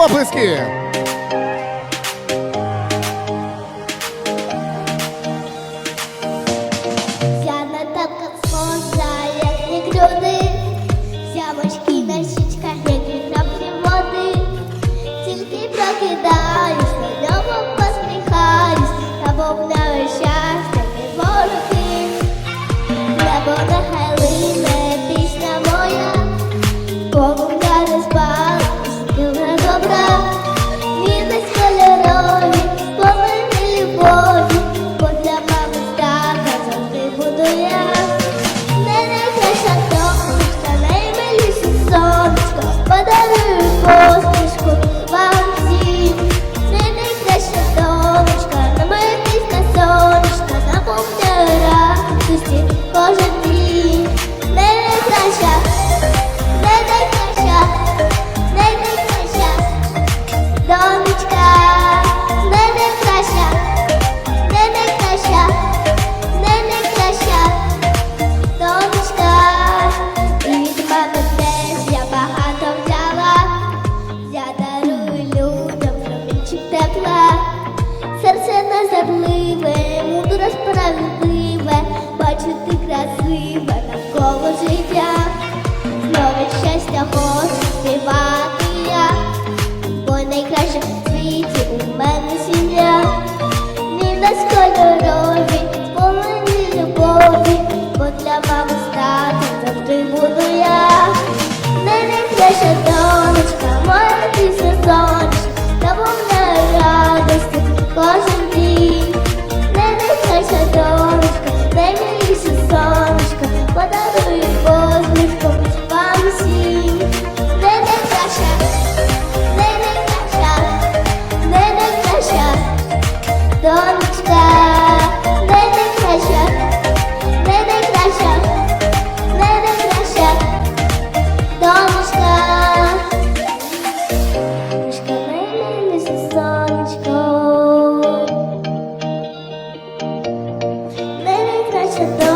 Alô, Prisquinha! щастя співати я, бо найкраще в світі у мене сім'я, Він нас кольорові, сповнені любові, бо для мами стати завжди буду я, найкраща. kaçka Bebek taşa Bebek taşa Bebek taşa Dolmuşka Aşka meylemesi sançka Bebek taşa